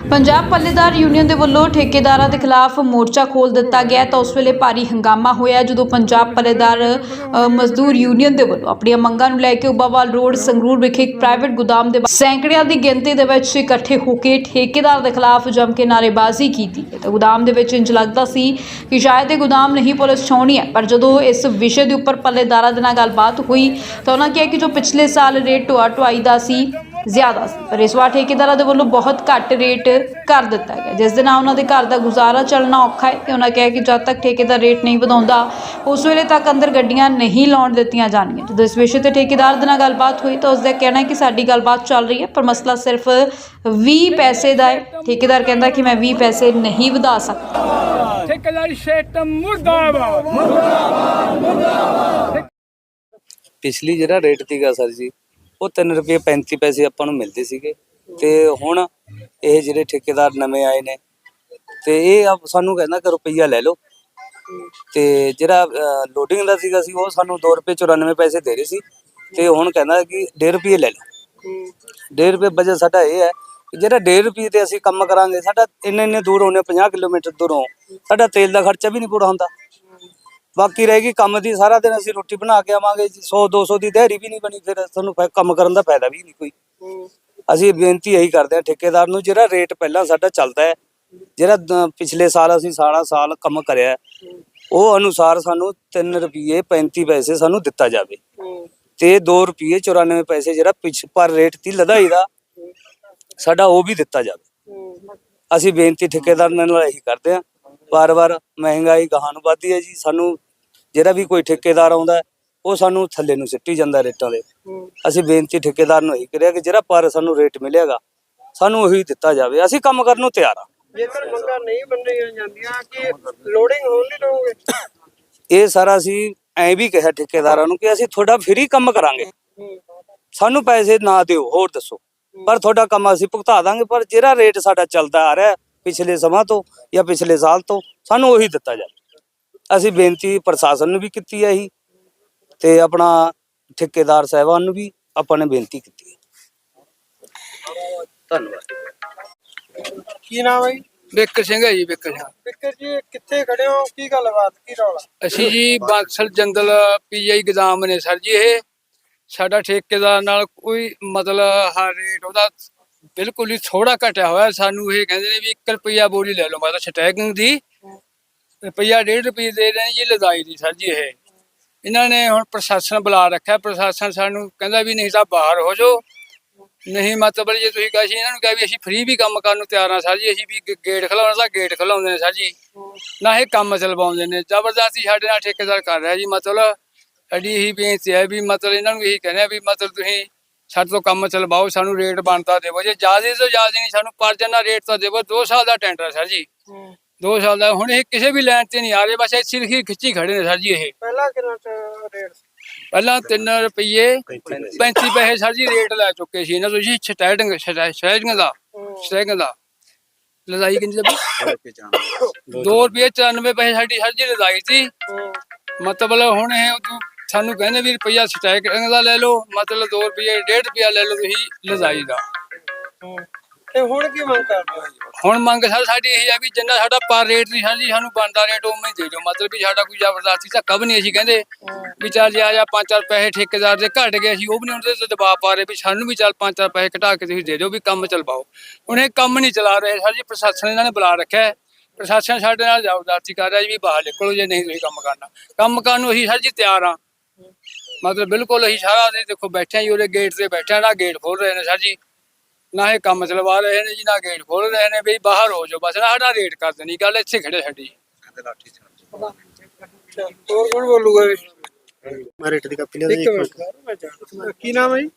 Punjab ਪੱਲੇਦਾਰ union ਦੇ ਵੱਲੋਂ ਠੇਕੇਦਾਰਾਂ ਦੇ ਖਿਲਾਫ ਮੋਰਚਾ ਖੋਲ ਦਿੱਤਾ ਗਿਆ ਤਾਂ ਉਸ ਵੇਲੇ ਭਾਰੀ ਹੰਗਾਮਾ ਹੋਇਆ ਜਦੋਂ ਪੰਜਾਬ ਪੱਲੇਦਾਰ ਅ, ਮਜ਼ਦੂਰ ਯੂਨੀਅਨ ਦੇ ਵੱਲੋਂ ਆਪਣੀਆਂ ਮੰਗਾਂ ਨੂੰ ਲੈ ਕੇ ਉਬਾਵਾਲ ਰੋਡ ਸੰਗਰੂਰ ਵਿਖੇ ਇੱਕ ਪ੍ਰਾਈਵੇਟ ਗੋਦਾਮ ਦੇ ਬਾਹਰ ਸੈਂਕੜਿਆਂ ਦੀ ਗਿਣਤੀ ਦੇ ਵਿੱਚ ਇਕੱਠੇ ਹੋ ਕੇ ਠੇਕੇਦਾਰ ਦੇ ਖਿਲਾਫ ਜੰਮ ਕੇ ਨਾਅਰੇਬਾਜ਼ੀ ਕੀਤੀ ਤਾਂ ਗੋਦਾਮ ਦੇ ਵਿੱਚ ਇੰਜ ਲੱਗਦਾ ਸੀ ਕਿ ਸ਼ਾਇਦ ਇਹ ਗੋਦਾਮ ਨਹੀਂ ਪੁਲਿਸ ਛਾਉਣੀ ਹੈ ਪਰ ਜਦੋਂ ਇਸ ਵਿਸ਼ੇ ਦੇ ਉੱਪਰ ਪੱਲੇਦਾਰਾਂ ਦੇ ਨਾਲ ਗੱਲਬਾਤ ਹੋਈ ਤਾਂ ਉਹਨਾਂ ਕਿਹਾ ਕਿ ਜੋ ਪਿਛਲੇ ਸਾਲ ਰੇਟ ਢੋਆ ਢੁਆਈ ਦਾ ਸੀ ਜ਼ਿਆਦਾ ਸੀ। ਪਰ ਇਸ ਵਾਰ ਠੇਕੇਦਾਰਾਂ ਦੇ ਵੱਲੋਂ ਬਹੁਤ ਘੱਟ ਰੇਟ ਕਰ ਦਿੱਤਾ ਗਿਆ। ਜਿਸ ਦੇ ਨਾਲ ਉਹਨਾਂ ਦੇ ਘਰ ਦਾ ਗੁਜ਼ਾਰਾ ਚੱਲਣਾ ਔਖਾ ਹੈ। ਤੇ ਉਹਨਾਂ ਕਿਹਾ ਕਿ ਜਦ ਤੱਕ ਠੇਕੇਦਾਰ ਰੇਟ ਨਹੀਂ ਵਧਾਉਂਦਾ ਉਸ ਵੇਲੇ ਤੱਕ ਅੰਦਰ ਗੱਡੀਆਂ ਨਹੀਂ ਲਾਉਣ ਦਿੱਤੀਆਂ ਜਾਣਗੀਆਂ। ਜਦੋਂ ਇਸ ਵਿਸ਼ੇ ਤੇ ਠੇਕੇਦਾਰ ਦੇ ਨਾਲ ਗੱਲਬਾਤ ਹੋਈ ਤਾਂ ਉਸ ਦਾ ਕਹਿਣਾ ਹੈ ਕਿ ਸਾਡੀ ਗੱਲਬਾਤ ਚੱਲ ਰਹੀ ਹੈ ਪਰ ਮਸਲਾ ਸਿਰਫ 20 ਪੈਸੇ ਦਾ ਹੈ। ਠੇਕੇਦਾਰ ਕਹਿੰਦਾ ਕਿ ਮੈਂ 20 ਪੈਸੇ ਨਹੀਂ ਵਧਾ ਸਕਦਾ। ਠੇਕੇਦਾਰੀ ਸਿਸਟਮ ਮੁਰਦਾਬਾਦ। ਪਿਛਲੀ ਜਿਹੜਾ ਰੇਟ ਸੀਗਾ ਸਰ ਜੀ ਉਹ 3 ਰੁਪਏ 35 ਪੈਸੇ ਆਪਾਂ ਨੂੰ ਮਿਲਦੇ ਸੀਗੇ। ਤੇ ਹੁਣ ਇਹ ਜਿਹੜੇ ਠੇਕੇਦਾਰ ਨਵੇਂ ਆਏ ਨੇ, ਤੇ ਇਹ ਆਪ ਸਾਨੂੰ ਕਹਿੰਦਾ ਕਿ ਰੁਪਈਆ ਲੈ ਲਓ। ਤੇ ਜਿਹੜਾ ਲੋਡਿੰਗ ਦਾ ਸੀਗਾ ਸੀ, ਉਹ ਸਾਨੂੰ 2 ਰੁਪਏ 94 ਪੈਸੇ ਦੇ ਰਹੇ ਸੀ। ਤੇ ਹੁਣ ਕਹਿੰਦਾ ਕਿ 1.5 ਰੁਪਏ ਲੈ ਲਓ। 1.5 ਰੁਪਏ ਬਜਟ ਸਾਡਾ ਇਹ ਹੈ ਕਿ ਜਿਹੜਾ 1.5 ਰੁਪਏ ਤੇ ਅਸੀਂ ਕੰਮ ਕਰਾਂਗੇ, ਸਾਡਾ ਇੰਨੇ ਇੰਨੇ ਦੂਰ ਹੋਣੇ 50 ਕਿਲੋਮੀਟਰ ਦੂਰੋਂ ਸਾਡਾ ਤੇਲ ਦਾ ਖਰਚਾ ਵੀ ਨਹੀਂ ਪੂਰਾ ਹੁੰਦਾ। ਬਾਕੀ ਰਹਿ ਗਈ ਕੰਮ ਦੀ ਸਾਰਾ ਦਿਨ ਅਸੀਂ ਰੋਟੀ ਬਣਾ ਕੇ ਆਵਾਂਗੇ 100 200 ਦੀ ਦਿਹਾੜੀ ਵੀ ਨਹੀਂ ਬਣੀ ਫਿਰ ਤੁਹਾਨੂੰ ਫਾਇ- ਕੰਮ ਕਰਨ ਦਾ ਫਾਇਦਾ ਵੀ ਨਹੀਂ ਕੋਈ। ਅਸੀਂ ਬੇਨਤੀ ਇਹੀ ਕਰਦੇ ਹਾਂ ਠੇਕੇਦਾਰ ਨੂੰ ਜਿਹੜਾ ਰੇਟ ਪਹਿਲਾਂ ਸਾਡਾ ਚੱਲਦਾ ਹੈ ਜਿਹੜਾ ਦ- ਪਿਛਲੇ ਸਾਲ ਅਸੀਂ ਸਾਰਾ ਸਾਲ ਕੰਮ ਕਰਿਆ ਹੈ, ਉਹ ਅਨੁਸਾਰ ਸਾਨੂੰ 3 ਰੁਪਏ 35 ਪੈਸੇ ਸਾਨੂੰ ਦਿੱਤਾ ਜਾਵੇ। ਤੇ 2 ਰੁਪਏ 94 ਪੈਸੇ ਜਿਹੜਾ ਪਿਛ ਪਰ ਰੇਟ ਤੀ ਲਦਾਈ ਦਾ ਸਾਡਾ ਉਹ ਵੀ ਦਿੱਤਾ ਜਾਵੇ। ਅਸੀਂ ਬੇਨਤੀ ਠੇਕੇਦਾਰ ਨਾਲ ਇਹੀ ਕਰਦੇ ਹਾਂ ਵਾਰ-ਵਾਰ ਮਹਿੰਗਾਈ ਗਾਹਾਂ ਨੂੰ ਵੱਧਦੀ ਹੈ ਜੀ ਸਾਨੂੰ ਜਿਹੜਾ ਵੀ ਕੋਈ ਠੇਕੇਦਾਰ ਆਉਂਦਾ ਉਹ ਸਾਨੂੰ ਥੱਲੇ ਨੂੰ ਸਿੱਟੀ ਜਾਂਦਾ ਰੇਟਾਂ ਦੇ। ਅਸੀਂ ਬੇਨਤੀ ਠੇਕੇਦਾਰ ਨੂੰ ਇਹੀ ਕਰਿਆ ਕਿ ਜਿਹੜਾ ਪਰ ਸਾਨੂੰ ਰੇਟ ਮਿਲੇਗਾ ਸਾਨੂੰ ਉਹੀ ਦਿੱਤਾ ਜਾਵੇ। ਅਸੀਂ ਕੰਮ ਕਰਨ ਨੂੰ ਤਿਆਰ ਆ ਜੇਕਰ ਮੰਗਾਂ ਨਹੀਂ ਮੰਨੀਆਂ ਜਾਂਦੀਆਂ ਕਿ ਲੋਡਿੰਗ ਹੋਣ ਨਹੀਂ ਦਊਗੇ ਇਹ ਸਾਰਾ ਅਸੀਂ ਐਂ ਵੀ ਕਿਹਾ ਠੇਕੇਦਾਰਾਂ ਨੂੰ ਕਿ ਅਸੀਂ ਤੁਹਾਡਾ ਫ੍ਰੀ ਕੰਮ ਕਰਾਂਗੇ। ਸਾਨੂੰ ਪੈਸੇ ਨਾ ਦਿਓ ਹੋਰ ਦੱਸੋ। ਪਰ ਤੁਹਾਡਾ ਕੰਮ ਅਸੀਂ ਭੁਗਤਾ ਦਾਂਗੇ ਪਰ ਜਿਹੜਾ ਰੇਟ ਸਾਡਾ ਚੱਲਦਾ ਆ ਰਿਹਾ ਪਿਛਲੇ ਸਮਾਂ ਤੋਂ ਜਾਂ ਪਿਛਲੇ ਸਾਲ ਤੋਂ ਸਾਨੂੰ ਉਹੀ ਦਿੱਤਾ ਜਾਵੇ। ਅਸੀਂ ਬੇਨਤੀ ਪ੍ਰਸ਼ਾਸਨ ਨੂੰ ਵੀ ਕੀਤੀ ਹੈ ਇਹੀ ਤੇ ਆਪਣਾ ਠੇਕੇਦਾਰ ਸਾਹਿਬਾਨ ਨੂੰ ਵੀ ਆਪਾਂ ਨੇ ਬੇਨਤੀ ਕੀਤੀ ਹੈ ਧੰਨਵਾਦ। ਕੀ ਨਾਮ ਹੈ ਜੀ? ਬਿੱਕਰ ਸਿੰਘ ਹੈ ਜੀ ਬਿੱਕਰ ਸਿੰਘ। ਬਿੱਕਰ ਜੀ ਕਿੱਥੇ ਖੜੇ ਹੋ? ਕੀ ਗੱਲਬਾਤ ਕੀ ਰੌਲਾ? ਅਸੀਂ ਜੀ ਬਾਂਸਲ ਜੰਗਲ ਪੀਆਈ ਗੋਦਾਮ ਨੇ ਸਰ ਜੀ ਇਹ। ਸਾਡਾ ਠੇਕੇਦਾਰ ਨਾਲ ਕੋਈ ਮਤਲਬ ਹਰ ਰੇਟ ਉਹਦਾ ਬਿਲਕੁਲ ਹੀ ਥੋੜਾ ਘਟਿਆ ਹੋਇਆ। ਸਾਨੂੰ ਇਹ ਕਹਿੰਦੇ ਨੇ ਵੀ 1 ਰੁਪਿਆ ਬੋਲੀ ਲੈ ਲਓ ਮਤਲਬ ਸਟੈਕਿੰਗ ਦੀ। ਰੁਪਿਆ 1.5 ਰੁਪਏ ਦੇ ਰਹੇ ਜੀ, ਲਦਾਈ ਦੀ ਸਰ ਜੀ ਇਹ। ਇਹਨਾਂ ਨੇ ਹੁਣ ਪ੍ਰਸ਼ਾਸਨ ਬੁਲਾ ਰੱਖਿਆ। ਪ੍ਰਸ਼ਾਸਨ ਸਾਨੂੰ ਕਹਿੰਦਾ ਵੀ ਨਹੀਂ ਤਾਂ ਬਾਹਰ ਹੋ ਜਾਓ। ਨਹੀਂ ਮਤਲਬ ਜੇ ਤੁਸੀਂ ਕਹੇ ਇਹਨਾਂ ਨੂੰ ਕਿਹਾ ਵੀ ਅਸੀਂ ਫ੍ਰੀ ਵੀ ਕੰਮ ਕਰਨ ਨੂੰ ਤਿਆਰ ਹਾਂ ਸਰ ਜੀ, ਅਸੀਂ ਵੀ ਗੇਟ ਖਲਾਉਣਾ ਤਾਂ ਗੇਟ ਖਲਾਉਂਦੇ ਨੇ ਸਰ ਜੀ। ਨਾ ਇਹ ਕੰਮ ਚਲਵਾਉਂਦੇ ਨੇ। ਜ਼ਬਰਦਸਤੀ ਸਾਡੇ ਨਾਲ ਠੇਕੇਦਾਰ ਕਰ ਰਿਹਾ ਜੀ, ਮਤਲਬ ਸਾਡੀ ਇਹੀ ਬੇਨਤੀ ਹੈ ਵੀ ਮਤਲਬ ਇਹਨਾਂ ਨੂੰ ਇਹੀ ਕਹਿੰਦੇ ਆ ਵੀ ਮਤਲਬ ਤੁਸੀਂ ਸਾਡੇ ਤੋਂ ਕੰਮ ਚਲਵਾਓ, ਸਾਨੂੰ ਰੇਟ ਬਣਦਾ ਦੇਵੋ। ਜੇ ਜ਼ਿਆਦਾ ਤੋਂ ਜ਼ਿਆਦਾ ਨਹੀਂ, ਸਾਨੂੰ ਪਰ ਜਨਾ ਰੇਟ ਤਾਂ ਦੇਵੋ 2 ਸਾਲ ਦਾ ਟੈਂਡਰ ਸਰ ਜੀ। 2 ਸਾਲ ਦਾ ਹੁਣ ਇਹ ਕਿਸੇ ਵੀ ਲਾਈਨ ਤੇ ਨਹੀਂ ਆ ਰਹੇ ਬਸ ਇੱਥੇ ਹੀ ਖਿੱਚੀ ਖੜੇ ਨੇ ਸਰ ਜੀ ਇਹ। ਪਹਿਲਾਂ ਕਿੰਨਾ ਚ ਰੇਟ ਸੀ? ਪਹਿਲਾਂ 3 ਰੁਪਏ 35 ਪੈਸੇ ਸਰ ਜੀ ਰੇਟ ਲੈ ਚੁੱਕੇ ਸੀ ਇਹਨਾਂ ਤੋਂ ਜੀ ਸਟੈਟਿੰਗ ਸਟੈਟਿੰਗ ਦਾ ਸਟੈਟਿੰਗ ਦਾ। ਲਦਾਈ ਕਿੰਨੀ ਲੱਗੀ 2 ਰੁਪਏ 94 ਪੈਸੇ ਸਾਡੀ ਸਰ ਜੀ ਲਦਾਈ ਸੀ। ਮਤਲਬ ਹੁਣ ਇਹ ਉਦੋਂ ਸਾਨੂੰ ਕਹਿੰਦੇ ਵੀ ਰੁਪਈਆ ਸਟੈਟਿੰਗ ਦਾ ਲੈ ਲਓ ਮਤਲਬ 2 ਰੁਪਏ 1.5 ਰੁਪਿਆ ਲੈ ਲਓ ਤੁਸੀਂ ਲਦਾਈ ਦਾ। ਤੇ ਹੁਣ ਕੀ ਮੰਗ ਕਰਦੇ ਹੋ ਜੀ? ਹੁਣ ਮੰਗ ਸਰ ਸਾਡੀ ਇਹ ਆ ਵੀ ਜਿੰਨਾ ਸਾਡਾ ਪਰ ਰੇਟ ਨਹੀਂ ਸਰ ਸਾਨੂੰ ਬਣਦਾ ਰੇਟ ਉਵੇਂ ਹੀ ਦੇ ਦਿਓ। ਮਤਲਬ ਵੀ ਸਾਡਾ ਕੋਈ ਜ਼ਬਰਦਸਤੀ ਧੱਕਾ ਵੀ ਨਹੀਂ ਅਸੀਂ ਕਹਿੰਦੇ। ਵੀ ਚੱਲ ਜੇ ਆ ਜਾ ਪੰਜ ਚਾਰ ਪੈਸੇ ਠੇਕੇਦਾਰ ਦੇ ਘਟ ਗਏ, ਅਸੀਂ ਉਹ ਵੀ ਨਹੀਂ ਉਹਦੇ ਤੇ ਦਬਾਅ ਪਾ ਰਹੇ ਵੀ ਸਾਨੂੰ ਵੀ ਚੱਲ ਪੰਜ ਚਾਰ ਪੈਸੇ ਘਟਾ ਕੇ ਤੁਸੀਂ ਦੇ ਦਿਓ ਵੀ ਕੰਮ ਚਲਵਾਓ ਹੁਣ ਇਹ ਕੰਮ ਨਹੀਂ ਚਲਾ ਰਹੇ ਸਰ ਜੀ, ਪ੍ਰਸ਼ਾਸਨ ਇਹਨਾਂ ਨੇ ਬੁਲਾ ਰੱਖਿਆ ਪ੍ਰਸ਼ਾਸਨ ਸਾਡੇ ਨਾਲ ਜ਼ਬਰਦਸਤੀ ਕਰ ਰਿਹਾ ਜੀ ਵੀ ਬਾਹਰ ਨਿਕਲੋ ਜੇ ਨਹੀਂ ਤੁਸੀਂ ਕੰਮ ਕਰਨਾ। ਕੰਮ ਕਰਨ ਨੂੰ ਅਸੀਂ ਸਰ ਜੀ ਤਿਆਰ ਆ ਮਤਲਬ ਬਿਲਕੁਲ ਅਸੀਂ ਸਾਰਾ ਦਿਨ ਦੇਖੋ ਬੈਠੇ ਹਾਂ ਜੀ, ਉਹਦੇ ਗੇਟ ਤੇ ਬੈਠੇ ਹਾਂ ਨਾ ਗੇਟ ਖੋਲ ਰਹੇ ਨੇ ਸਰ ਜੀ। ਨਾ ਇਹ ਕੰਮ ਚਲਵਾ ਰਹੇ ਨੇ ਜੀ ਨਾ ਗੇਟ ਖੋਲ ਰਹੇ ਨੇ ਵੀ ਬਾਹਰ ਹੋ ਜਾਓ ਬਸ ਨਾ ਸਾਡਾ ਰੇਟ ਕਰ ਦੇਣੀ ਗੱਲ ਇੱਥੇ ਖੜੇ ਸਾਡੀ। ਚੱਲ, ਹੋਰ ਕੌਣ ਬੋਲੂਗਾ ਇਹ? ਮੈਂ ਰੇਟ ਦੀ ਕਾਪੀ ਲਿਆ ਇੱਕ ਮਿੰਟ ਮੈਂ ਜਾਣਦਾ। ਕੀ ਨਾਮ ਹੈ ਜੀ?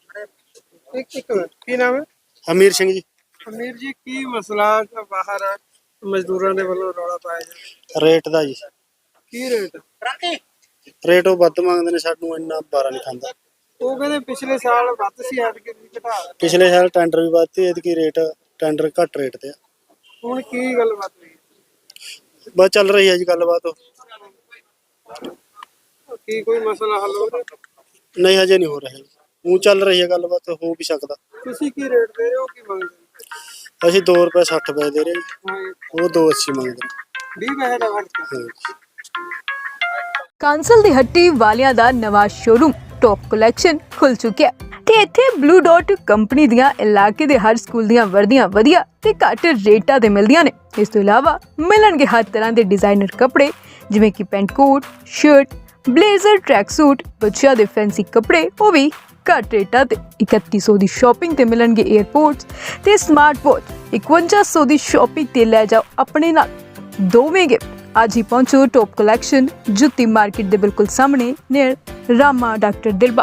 ਇੱਕ ਇੱਕ ਮਿੰਟ ਕੀ ਨਾਮ ਹੈ? ਅਮੀਰ ਸਿੰਘ ਜੀ। ਅਮੀਰ ਜੀ ਕੀ ਮਸਲਾ ਹੈ ਬਾਹਰ ਮਜ਼ਦੂਰਾਂ ਦੇ ਵੱਲੋਂ ਰੌਲਾ ਪਾਇਆ ਜਾ ਰੇਟ ਦਾ ਜੀ। ਕੀ ਰੇਟ ਰੇਟ ਉਹ ਵੱਧ ਮੰਗਦੇ ਨੇ ਸਾਨੂੰ ਇੰਨਾ ਬਾਰਾ ਨਹੀਂ ਖਾਂਦਾ। ਉਹ ਕਹਿੰਦੇ ਪਿਛਲੇ ਸਾਲ ਵੱਧ ਸੀ ਐਤ ਕਿ ਘਟਾ ਦਿੱਤਾ। ਪਿਛਲੇ ਸਾਲ ਟੈਂਡਰ ਵੀ ਵੱਧਤੇ ਐਤਕੀ ਰੇਟ ਟੈਂਡਰ ਘੱਟ ਰੇਟ ਤੇ ਆ। ਹੁਣ ਕੀ ਗੱਲਬਾਤ ਹੋਈ ਬਸ ਚੱਲ ਰਹੀ ਹੈ ਜੀ ਗੱਲਬਾਤ। ਕੀ ਕੋਈ ਮਸਲਾ ਹੱਲ ਹੋ ਰਿਹਾ ਨਹੀਂ ਹਜੇ ਨਹੀਂ ਹੋ ਰਿਹਾ ਜੀ। ਉਹ ਚੱਲ ਰਹੀ ਹੈ ਗੱਲਬਾਤ ਹੋ ਵੀ ਸਕਦਾ। ਤੁਸੀਂ ਕੀ ਰੇਟ ਦੇ ਰਹੇ ਹੋ ਕੀ ਮੰਗਦੇ ਹੋ? ਅਸੀਂ 2 ਰੁਪਏ 60 ਪੈਸੇ ਦੇ ਰਹੇ ਹਾਂ। ਉਹ 280 ਮੰਗਦੇ ਨੇ। 20 ਪੈਸੇ ਦਾ ਫ਼ਰਕ ਹਾਂਜੀ। ਕਾਂਸਲ ਦੀ ਹੱਟੀ ਵਾਲਿਆਂ ਦਾ ਨਵਾਂ ਸ਼ੋਰੂਮ ਟੌਪ ਕਲੈਕਸ਼ਨ ਖੁੱਲ ਚੁੱਕਿਆ ਹੈ ਤੇ ਇੱਥੇ ਬਲੂ ਡਾਟ ਕੰਪਨੀ ਦੀਆਂ ਇਲਾਕੇ ਦੇ ਹਰ ਸਕੂਲ ਦੀਆਂ ਵਰਦੀਆਂ ਵਧੀਆ ਤੇ ਘੱਟ ਰੇਟਾਂ ਤੇ ਮਿਲਦੀਆਂ ਨੇ ਇਸ ਤੋਂ ਇਲਾਵਾ ਮਿਲਣਗੇ ਹਰ ਤਰ੍ਹਾਂ ਦੇ ਡਿਜ਼ਾਈਨਰ ਕੱਪੜੇ ਜਿਵੇਂ ਕਿ pant coat shirt blazer track suit ਬੱਚਿਆਂ ਦੇ ਫੈਂਸੀ ਕੱਪੜੇ ਉਹ ਵੀ ਘੱਟ ਰੇਟਾਂ ਤੇ 3100 ਦੀ ਸ਼ਾਪਿੰਗ ਤੇ ਮਿਲਣਗੇ 에ਅਰਪੋਰਟਸ ਤੇ ਸਮਾਰਟ ਵਾਚ 5100 ਦੀ ਸ਼ਾਪਿੰਗ ਤੇ ਲੈ ਜਾਓ ਆਪਣੇ ਨਾਲ ਦੋਵੇਂ ਗਿਫਟ ਅੱਜ ਹੀ ਪਹੁੰਚੋ ਟੌਪ ਕਲੈਕਸ਼ਨ ਜੁੱਤੀ ਮਾਰਕੀਟ ਦੇ ਬਿਲਕੁਲ ਸਾਹਮਣੇ ਨੀਅਰ ਰਾਮਾ ਡਾਕਟਰ ਦਿਲਬਾ।